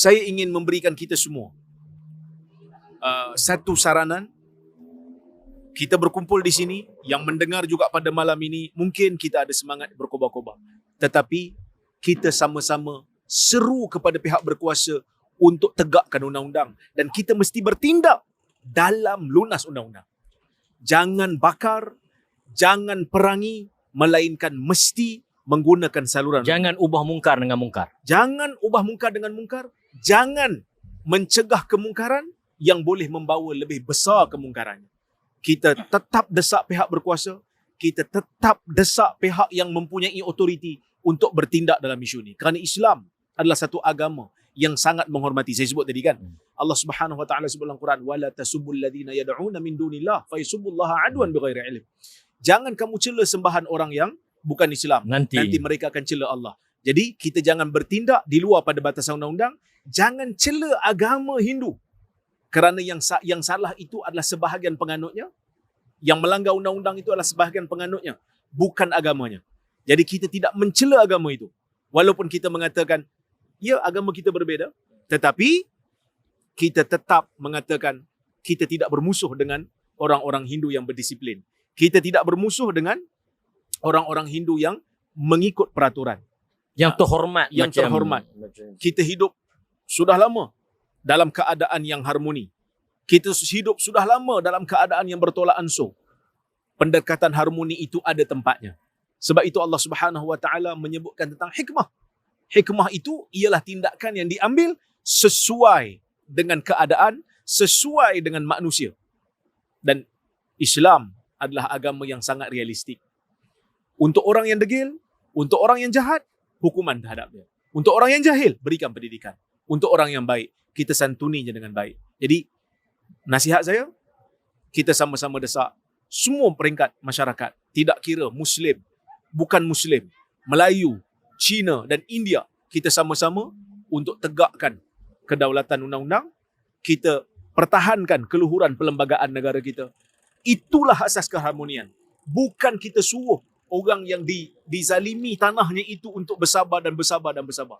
saya ingin memberikan kita semua uh, satu saranan. Kita berkumpul di sini, yang mendengar juga pada malam ini, mungkin kita ada semangat berkobar-kobar. Tetapi kita sama-sama seru kepada pihak berkuasa untuk tegakkan undang-undang dan kita mesti bertindak dalam lunas undang-undang. Jangan bakar, jangan perangi, melainkan mesti menggunakan saluran. Jangan ubah mungkar dengan mungkar. Jangan ubah mungkar dengan mungkar, jangan mencegah kemungkaran yang boleh membawa lebih besar kemungkarannya. Kita tetap desak pihak berkuasa, kita tetap desak pihak yang mempunyai otoriti untuk bertindak dalam isu ini. Kerana Islam adalah satu agama yang sangat menghormati. Saya sebut tadi kan. Hmm. Allah Subhanahu wa taala sebut dalam Quran, "Wala tasubbul ladzina yad'una min dunillah fa yasubbullaha adwan bighairi ilm." Jangan kamu cela sembahan orang yang bukan Islam. Nanti. Nanti mereka akan cela Allah. Jadi kita jangan bertindak di luar pada batasan undang-undang, jangan cela agama Hindu. Kerana yang yang salah itu adalah sebahagian penganutnya, yang melanggar undang-undang itu adalah sebahagian penganutnya, bukan agamanya. Jadi kita tidak mencela agama itu. Walaupun kita mengatakan, ya agama kita berbeza, tetapi kita tetap mengatakan kita tidak bermusuh dengan orang-orang Hindu yang berdisiplin. Kita tidak bermusuh dengan orang-orang Hindu yang mengikut peraturan. Yang terhormat. Yang terhormat. Kita hidup sudah lama dalam keadaan yang harmoni. Kita hidup sudah lama dalam keadaan yang bertolak ansur. Pendekatan harmoni itu ada tempatnya. Sebab itu Allah Subhanahu wa taala menyebutkan tentang hikmah. Hikmah itu ialah tindakan yang diambil sesuai dengan keadaan, sesuai dengan manusia. Dan Islam adalah agama yang sangat realistik. Untuk orang yang degil, untuk orang yang jahat, hukuman terhadap dia. Untuk orang yang jahil, berikan pendidikan. Untuk orang yang baik, kita santuninya dengan baik. Jadi, nasihat saya, kita sama-sama desak semua peringkat masyarakat, tidak kira Muslim, bukan Muslim, Melayu, Cina dan India, kita sama-sama untuk tegakkan kedaulatan undang-undang, kita pertahankan keluhuran perlembagaan negara kita. Itulah asas keharmonian. Bukan kita suruh orang yang di, dizalimi tanahnya itu untuk bersabar dan bersabar dan bersabar.